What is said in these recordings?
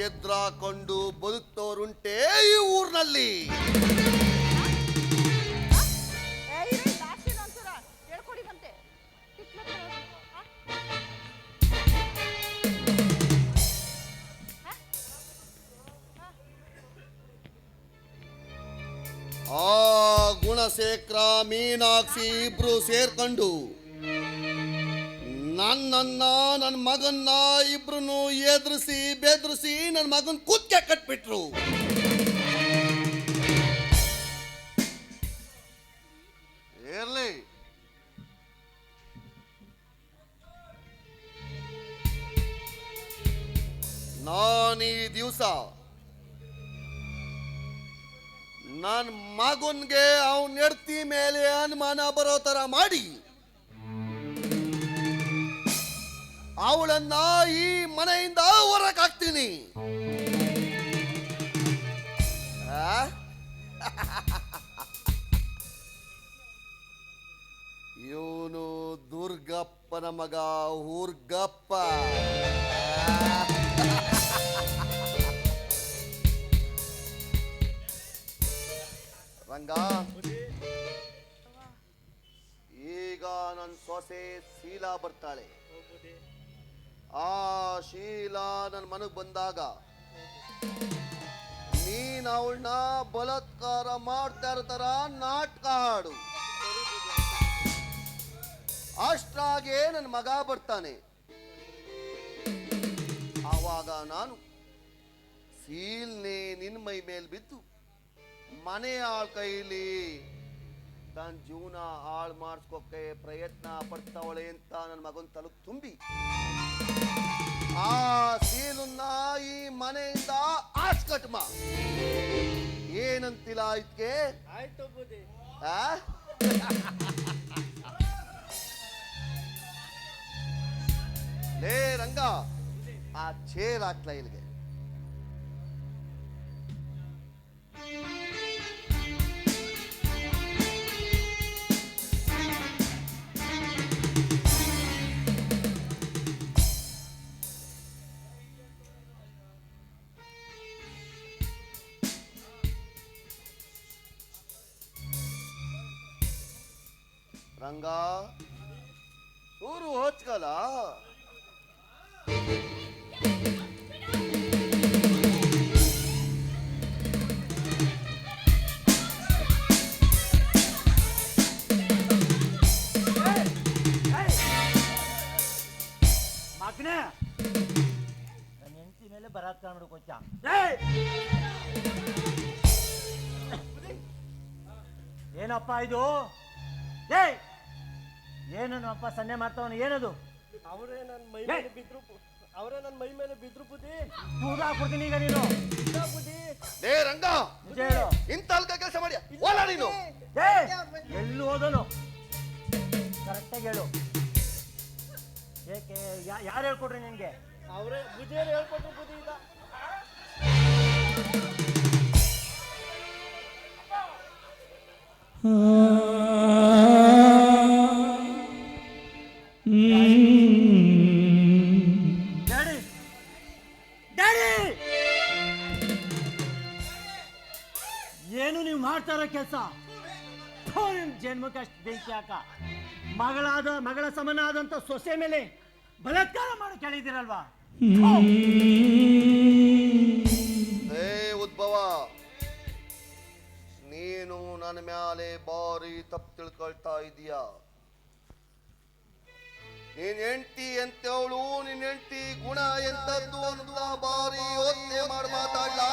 ಅವನ್ನ ಎದ್ರಾಕೊಂಡು ಬದುಕ್ತೋರುಂಟೆ ಈ ಊರ್ನಲ್ಲಿ ಏ, ಇರಿ, ಲಾಸ್ಟಿನ ಒಂಚೂರ ಹೇಳ್ಕೊಡಿ ಬಂತೆ ತಿಕ್ಲತ್ರ ಹೋಗಿ. ಆ? ಆ? ಆ. ಆ ಗುಣಶೇಖರ ಮೀನಾಕ್ಷಿ ಇಬ್ರು ಸೇರ್ಕೊಂಡು ನನ್ನನ್ನ ನನ್ನ ಮಗನ್ನ ಇಬ್ರು ಎದುರಿಸಿ, ಬೆದರಿಸಿ ನನ್ನ ಮಗನ್ ಕುಕ್ಕೆ ಕಟ್ಬಿಟ್ರು. ಇರ್ಲಿ. ನಾನು ಈ ದಿವಸ ನನ್ನ ಮಗನ್ಗೆ ಅವನ ಹೆಡ್ತಿ ಮೇಲೆ ಅನುಮಾನ ಬರೋ ತರ ಮಾಡಿ. ಅವಳನ್ನ ಈ ಮನೆಯಿಂದ ಹೊರಕಾಕ್ತೀನಿ? ಇವನು ದುರ್ಗಪ್ಪನ ಮಗ ಊರ್ಗಪ್ಪ. ರಂಗ ಈಗ ನನ್ನ ಸೊಸೆ ಶೀಲಾ ಬರ್ತಾಳೆ. ಆ ಶೀಲಾ ನನ್ನ ಮನಗ್ ಬಂದಾಗ, ನೀನ್ ಅವಳನ್ನ ಬಲತ್ಕಾರ ಮಾಡ್ತಾ ಇರ್ತಾರ ನಾಟಕ ಹಾಡು. ಅಷ್ಟಾಗೆ ನನ್ನ ಮಗ ಬರ್ತಾನೆ. ಆವಾಗ ನಾನು ಸೀಲ್ನೆ ನಿನ್ನ ಮೈ ಮೇಲೆ ಬಿದ್ದು, ಮನೆ ಆಳ್ ಕೈಲಿ ತನ್ನ ಜೀವನ ಹಾಳು ಮಾಡಿಸ್ಕೋಕೆ ಪ್ರಯತ್ನ ಪಡ್ತಾವಳೆ ಅಂತ ನನ್ನ ಮಗನ್ ತಲುಪು ತುಂಬಿ ಆ ಸೀಲನ್ನ ಈ ಮನೆಯಿಂದ ಆಸ್ಕಟ್ಮ. ಏನಂತಿಲ್ಲ ಇದಕ್ಕೆ ಆಯ್ತು ಬುದ್ಧಿ. ಆ? ಲೇ ರಂಗ ಆ ಚೇರ್ ಹಾಕ್ಲ ಇಲ್ಲಿಗೆ. ರಂಗ ಊರು ಹೋಚ್ಕಲ? ಮಗನೇ ನನ್ನ ಹೆಂಡತಿ ಮೇಲೆ ಬಲಾತ್ಕಾರ ಮಾಡ್ಕೊಚ್ಚ ಏನಪ್ಪ ಇದು? ಅಪ್ಪ ಸನ್ನೆ ಮಾಡ್ತಾವನು ಏನದು? ಅವರೇ ನನ್ನ ಮೈ ಏ! ಮೇಲೆ ಬಿದ್ರು ಅವರೇ ನನ್ನ ಮೈ ಮೇಲೆ ಬಿದ್ರು ಬುದ್ಧಿ. ತೂದ ಹಾಕ್ಬಿಡ್ತೀನಿ ಈಗ ನೀನು. ಪುದಿ ಬುದ್ಧಿ. ಲೇ ರಂಗ! ನಿಜ ಹೇಳು. ಇಂತ ಅಲ್ಕ ಕೆಲಸ ಮಾಡಿ. ಓಲಾ ನೀನು. ಏ ಎಲ್ಲಿ ಹೋದನು. ಕರೆಕ್ಟಾಗಿ ಹೇಳು. ಏಕೆ ಯಾರು ಹೇಳ್ಕೊಡ್ರಿ ನಿನಗೆ? ಅವರೇ ಬುದ್ಧಿಯರು ಹೇಳ್ಕೊಟ್ರು ಬುದ್ಧಿ ಇಲ್ಲ. ಡ್ಯಾಡಿ ಜನ್ಮಕ್ಕೆ ಅಷ್ಟು ಬೆಂಕಿ ಹಾಕ. ಮಗಳಾದ, ಮಗಳ ಸಮನಾದಂಥ ಸೊಸೆ ಮೇಲೆ ಬಲಾತ್ಕಾರ ಮಾಡಿ ಕೇಳಿದಿರಲ್ವಾ ಏ ಉದ್ಭವ, ನೀನು ನನ್ನ ಮ್ಯಾಲೆ ಬಾರಿ ತಪ್ಪು ತಿಳ್ಕೊಳ್ತಾ ಇದೀಯ. ನೀನ್ ಹೆಂಡತಿ ಎಂತವಳು, ನಿನ್ ಹೆಂಡತಿ ಗುಣ ಎಂತದ್ದು ಅಂತ ಬಾರಿ ಯೋಚನೆ ಮಾಡಿ ಮಾತಾಡ್ಲಾ?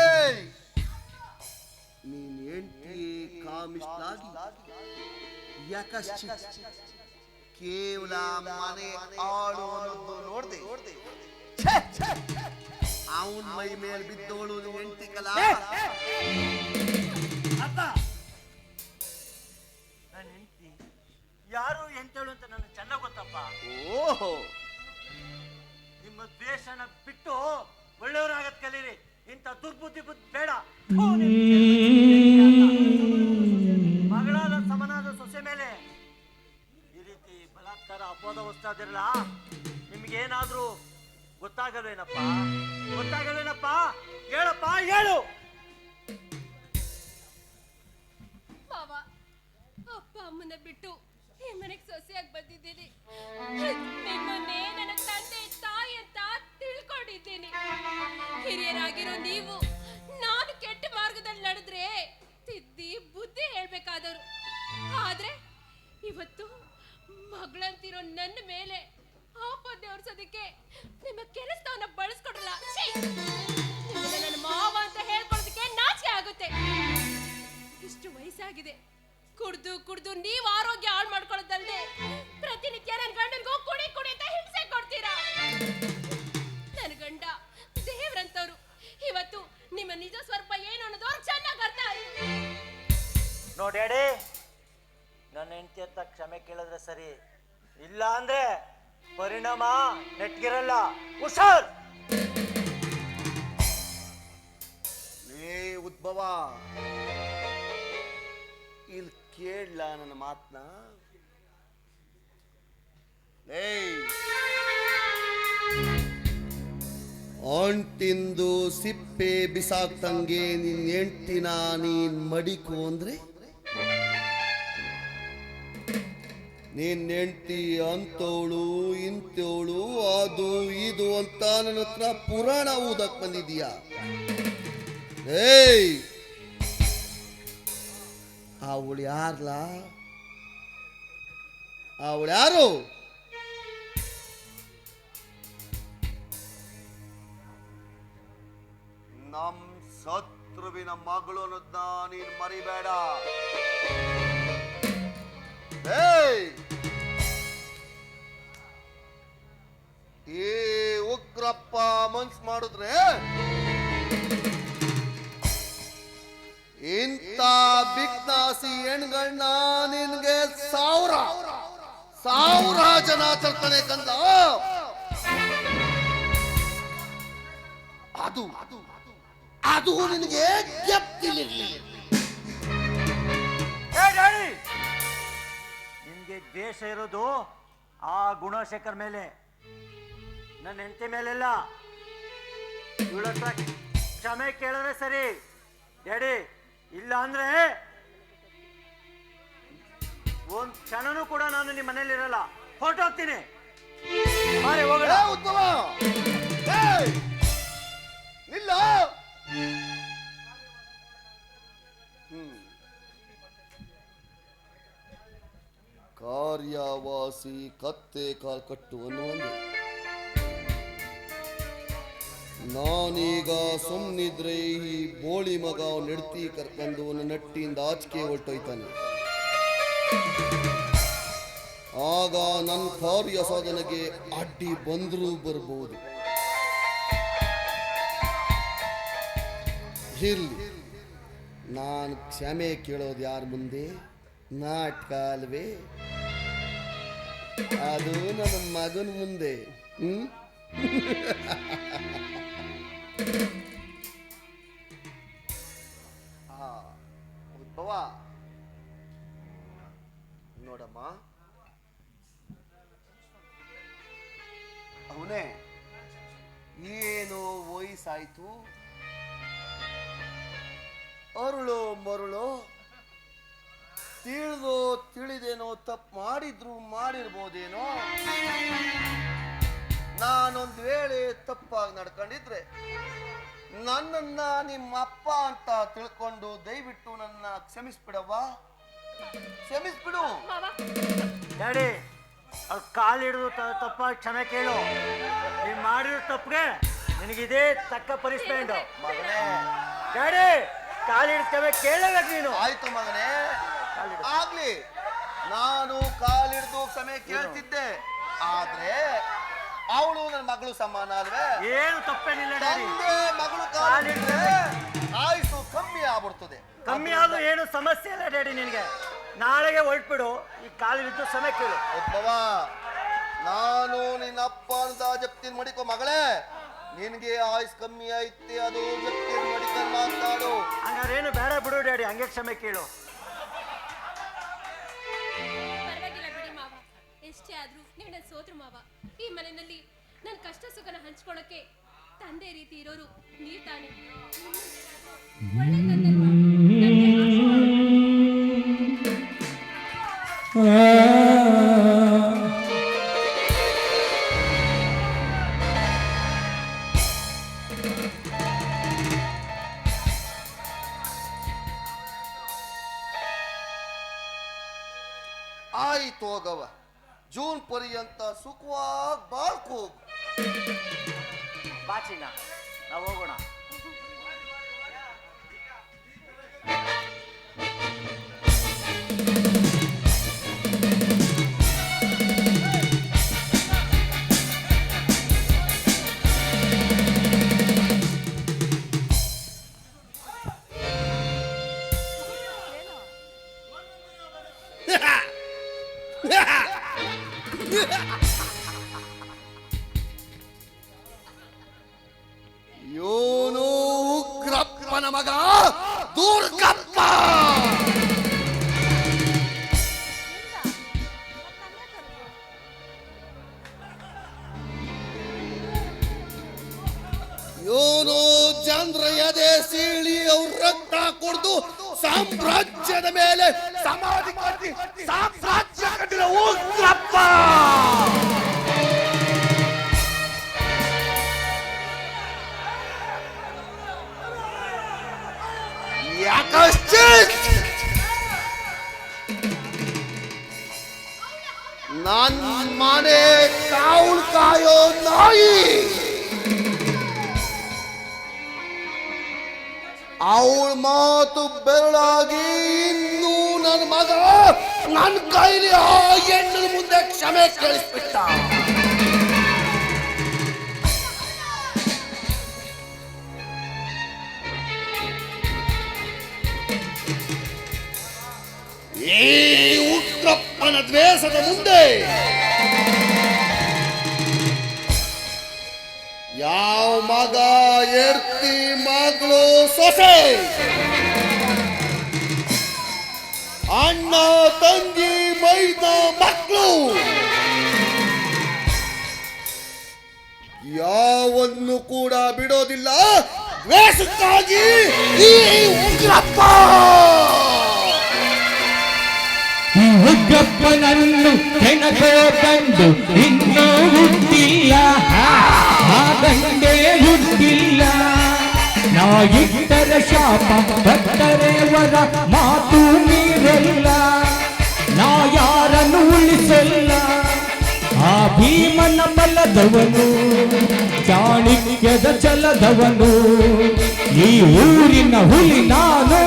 ಏಯ್! ಕಾಮಿಷ್ಟಾಗಿ ಯಕಶ್ಚಿತ್ ಕೇವಲ ಮನೆ ಆಳು ಅನ್ನೋದು ನೋಡ್ದೆ. ಅವನ್ ಮೈ ಮೇಲೆ ಬಿದ್ದೋಳು ಹೆಂಡತಿ ಕಲಾ. ಯಾರು ಎಂತೇಳು ಅಂತ ನನಗೆ ಚೆನ್ನಾಗಿ ಗೊತ್ತಪ್ಪ. ಓಹೋ. ನಿಮ್ಮ ದ್ವೇಷನ ಬಿಟ್ಟು ಒಳ್ಳೆಯವರಾಗತ್ ಕಲೀರಿ. ಇಂಥ ದುರ್ಬುದ್ಧಿ ಬುದ್ಧಿ ಬೇಡ. ಅಪವಾದ ಹೊಸ್ತಾದಿರಲ್ಲ ನಿಮ್ಗೇನಾದ್ರೂ ಗೊತ್ತಾಗಲ್ವೇನಪ್ಪ? ಗೊತ್ತಾಗಲ್ವೇನಪ್ಪ? ಹೇಳಪ್ಪ, ಹೇಳು! ಅಪ್ಪ ಅಮ್ಮನ ಬಿಟ್ಟು ಈ ಮನೆಗೆ ಸೊಸೆಯಾಗಿ ಬಂದಿದ್ದೀನಿ. ನಿಮ್ಮನ್ನೇ ನನ್ನ ತಂದೆ, ತಾಯಿ ಅಂತ ತಿಳ್ಕೊಂಡಿದ್ದೀನಿ. ಹಿರಿಯರಾಗಿರೋ ನೀವು ನಾನು ಕೆಟ್ಟ ಮಾರ್ಗದಲ್ಲಿ ನಡೆದ್ರೆ ತಿದ್ದಿ ಬುದ್ಧಿ ಹೇಳ್ಬೇಕಾದವರು. ಆದ್ರೆ ಇವತ್ತು ಮಗಳಂತಿರೋ ನನ್ನ ಮೇಲೆ ಆಪದೆ ಹೊರ್ಸೋದಕ್ಕೆ ನಿಮ್ಮ ಕೆಲಸವನ್ನ ಬಳಸ್ಕೊಡಲ್ಲ. ನನ್ನ ಮಾವ ಅಂತ ಹೇಳ್ಕೊಳ್ಳೋದಕ್ಕೆ ನಾಚಿಕೆ ಆಗುತ್ತೆ. ಇಷ್ಟು ವಯಸ್ಸಾಗಿದೆ. ಕುಡ್ದು ಕುಡ್ದು ನೀವ್ ಆರೋಗ್ಯ ಹಾಳು ಮಾಡ್ಕೊಳ್ಳೋದಲ್ಲದೆ ಪ್ರತಿನಿತ್ಯ ನನ್ನ ಗಂಡನ್ಗೂ ಕುಡಿ ಕುಡಿ ಅಂತ ಹಿಂಸೆ ಕೊಡ್ತೀರಾ? ನನ್ನ ಗಂಡ, ದೇವ್ರಂತವ್ರು. ಇವತ್ತು ನಿಮ್ಮ ನಿಜ ಸ್ವರೂಪ ಏನು ಅನ್ನೋದು ಚೆನ್ನಾಗಿ ಅರ್ಥ ನೋಡ್ಯಾಡಿ ನನ್ನ ಹೆಂಡತಿ ಅಂತ ಕ್ಷಮೆ ಕೇಳಿದ್ರೆ ಸರಿ. ಇಲ್ಲ ಅಂದ್ರೆ ಪರಿಣಾಮ ನೆಟ್ಗಿರಲ್ಲ. ಹುಷಾರ್! ಏ ಉದ್ಭವ! ಇಲ್ಲಿ ಕೇಳಲ ನನ್ನ ಮಾತನ್ನ ಆಂಟಿಂದು ಸಿಪ್ಪೆ ಬಿಸಾಕ್ತಂಗೆ ನಿನ್ ಹೆಂಡ್ತಿನ ನೀನ್ ಮಡಿಕು ಅಂದ್ರೆ? ನಿನ್ ಹೆಂಡ್ತಿ ಅಂತವಳು ಇಂತವಳು ಅದು ಇದು ಅಂತ ನನ್ನ ಹತ್ರ ಪುರಾಣ ಓದಕ್ ಬಂದಿದೀಯಾ ಏಯ್! ಅವಳು ಯಾರ್ಲ? ಅವಳು ಯಾರು? ನಮ್ ಶತ್ರುವಿನ ಮಗಳು ಅನ್ನೋದ್ನ ನೀನ್ ಮರಿಬೇಡ. ಏ ಉಗ್ರಪ್ಪ ಮನ್ಸ್ ಮಾಡಿದ್ರೆ ಇಂಥ ಬಿಗ್ನಾಸಿ ಹೆಣ್ಗಳನ್ನ ನಿನ್ಗೆ ಸಾವಿರ ಸಾವಿರ ಜನ ತರ್ತಾನೆ ಕಂದ. ಅದು ಅದು ನಿನಗೆ ಗೆಪ್ತಿಲಿರ್ಲಿ ದ್ವೇಷ ಇರೋದು ಆ ಗುಣಶೇಖರ್ ಮೇಲೆ. ನನ್ನ ಹೆಂಡತಿ ಮೇಲೆಲ್ಲ. ಕ್ಷಮೆ ಕೇಳಿದ್ರೆ ಸರಿ. ಡ್ಯಾಡಿ, ಇಲ್ಲ ಅಂದ್ರೆ ಒಂದ್ ಕ್ಷಣನೂ ಕೂಡ ನಾನು ನಿಮ್ಮ ಮನೇಲಿ ಇರಲ್ಲ. ಹೊರಟೋಗ್ತೀನಿ ಬಾರೆ ಹೋಗೋಣ ಉತ್ತಮ! ನಿಲ್ಲ. ಕಾರ್ಯವಾಸಿ ಕತ್ತೆ ಕಾಲ್ ಕಟ್ಟುವನು ಒಂದು ನಾನೀಗ ಸುಮ್ಮನಿದ್ರೆ ಈ ಬೋಳಿ ಮಗ ನೆಡ್ತಿ ಕರ್ಕೊಂಡು ಅವನ ನಟ್ಟಿಯಿಂದ ಆಚಿಕೆ ಹೊರಟೋಯ್ತಾನೆ. ಆಗ ನನ್ನ ಕಾರ್ಯ ಸಾಧನೆಗೆ ಅಡ್ಡಿ ಬಂದರೂ ಬರಬಹುದು ಇರ್ಲಿ, ನಾನು ಕ್ಷಮೆ ಕೇಳೋದು ಯಾರ ಮುಂದೆ? ನಾಟಕ ಅಲ್ವೇ? ಅದು ನನ್ನ ಮಗನ ಮುಂದೆ. ಹ್ಮ್? ಉದ್ಭವ. ನೋಡಮ್ಮ. ಅವನೇ ಏನು ವಯಸ್ಸಾಯ್ತು? ಅರುಳು ಮರುಳು ತಿಳಿದು ತಿಳಿದೇನೋ ತಪ್ಪು ಮಾಡಿದ್ರು ಮಾಡಿರ್ಬೋದೇನೋ? ನಾನೊಂದು ವೇಳೆ ತಪ್ಪಾಗಿ ನಡ್ಕೊಂಡಿದ್ರೆ ನನ್ನನ್ನ ನಿಮ್ಮ ಅಪ್ಪ ಅಂತ ತಿಳ್ಕೊಂಡು ದಯವಿಟ್ಟು ನನ್ನ ಕ್ಷಮಿಸ್ಬಿಡವ್ವ? ಕ್ಷಮಿಸ್ಬಿಡು. ಡ್ಯಾಡಿ ಅವ್ರು ಕಾಲು ಹಿಡಿದು ತಪ್ಪಾಗಿ ಕ್ಷಮೆ ಕೇಳು. ನೀನು ಮಾಡಿರೋ ತಪ್ಪಿಗೆ ನಿನಗಿದೇ ತಕ್ಕ ಪರಿಸ್ಥಿತಿ ಮಗನೇ. ಡ್ಯಾಡಿ ಕಾಲು ಹಿಡಿದು ಕ್ಷಮೆ ಕೇಳಬೇಕು ನೀನು. ಆಯ್ತು ಮಗನೇ. ಆಗ್ಲಿ. ನಾನು ಕಾಲಿಡ್ದು ಸಮಯ ಕೇಳ್ತಿದ್ದೆ. ಆದ್ರೆ ಅವಳು ನನ್ನ ಮಗಳು ಸಮಾನ ಅಲ್ವೇ? ಏನು ತಪ್ಪೇನಿಲ್ಲ ತಂದೆ ಮಗಳು ಕಾಲಿಟ್ರೆ ಆಯುಸು ಕಮ್ಮಿ ಆಗ್ಬಿಡ್ತದೆ. ಕಮ್ಮಿ ಆದ್ರೂ ಏನು ಸಮಸ್ಯೆ ಇಲ್ಲ ಡ್ಯಾಡಿ ನಿನಗೆ. ನಾಳೆಗೆ ಹೊರಟ್ಬಿಡು. ಈ ಕಾಲು ಹಿಡಿದು ಸಮಯ ಕೇಳು. ಒಬ್ಬವ ನಾನು ನಿನ್ನ ಅಪ್ಪ ಅಂತ ಜಪ್ತಿನ ಮಡಿಕೋ ಮಗಳೇ. ನಿನ್ಗೆ ಆಯ್ಸ್ ಕಮ್ಮಿ ಐತಿ ಅದು ಜಪ್ತಿನ ಮಡಿಕೊಂಡು ಮಾತಾಡು. ಹಂಗಾರೇನು ಬೇಡ ಬಿಡು ಡ್ಯಾಡಿ ಹಂಗೆ ಕ್ಷಮೆ ಕೇಳು. ಆದ್ರೂ ನೀವು ನನ್ನ ಸೋದ್ರ ಮಾವ. ಈ ಮನೆಯಲ್ಲಿ ನನ್ನ ಕಷ್ಟ ಸುಖನ ಹಂಚ್ಕೊಳಕ್ಕೆ ತಂದೆ ರೀತಿ ಇರೋರು ನೀವ್ ತಾನೆ. ಒಳ್ಳೆ ಹೋಗವ ಜೂನ್ ಪರ್ಯಂತ ಸುಖವಾಗಿ ಬಾಳ್ಕೊ ಹೋಗು ಬಾಚಿನ ನಾವು ಹೋಗೋಣ. ಯೋನು ಚಂದ್ರ ಎದೆ ಸೀಳಿ ಅವ್ರ ರಕ್ತ ಕುಡಿದು ಸಾಮ್ರಾಜ್ಯದ ಮೇಲೆ ಸಮಾಧಿ ಕಟ್ಟಿ ಸಾಮ್ರಾಜ್ಯ ಕಟ್ಟಿದ ಉಗ್ರಪ್ಪ! ಯಾಕಷ್ಟೇ ನನ್ ಮನೆ ಕಾವಲ್ ಕಾಯೋ ನಾಯಿ! ಅವಳ ಮಾತು ಬೆರಳಾಗಿ ಇನ್ನೂ ನನ್ನ ಮಗ ನನ್ನ ಕೈಲಿ ಆ ಹೆಣ್ಣಿನ ಮುಂದೆ ಕ್ಷಮೆ ಕೇಳಿಸ್ಬಿಟ್ಟ. ಈ ಉಗ್ರಪ್ಪನ ದ್ವೇಷದ ಮುಂದೆ ಯಾವ ಮಗ ಎರ್ತಿ ಮಗಳು ಸೊಸೆ. ಅಣ್ಣ ತಂಗಿ ಮೈದ ಮಕ್ಕಳು. ಯಾವನ್ನು ಕೂಡ ಬಿಡೋದಿಲ್ಲ. ದ್ವೇಷಕ್ಕಾಗಿ ಈ ಉಗ್ರಪ್ಪ. ಈ ಉಗ್ರಪ್ಪನನ್ನು ಕೆಣಕೋ ಕಂಡು ಇನ್ನೂ ಹುಟ್ಟಿಲ್ಲ. ಆ ಗಂಡೇ ಹುಟ್ಟಿಲ್ಲ. ನಾ ಇಟ್ಟರ ಶಾಪ ಭಕ್ತರೇ ವರ ಮಾತು ನೀರಲ್ಲ ನಾ ಯಾರನ್ನು ಉಳಿಸಲ್ಲ. ಆ ಭೀಮನ ಬಲದವನು, ಚಾಣಿಕ್ಯದ ಚಲದವನು, ಈ ಊರಿನ ಹುಲಿ ನಾನು.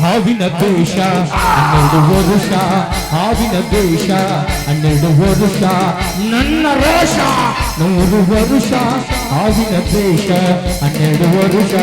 ಹಾವಿನ ದೇಶ ಹನ್ನೆರಡು ವರುಷ, ಹಾವಿನ ದೇಶ ಹನ್ನೆರಡು ವರುಷ, ನನ್ನ ರೋಷ, ನೂರು ವರುಷ. ಹಾವಿನ ಬೇಕ ಹನ್ನೆರಡು ವರುಷ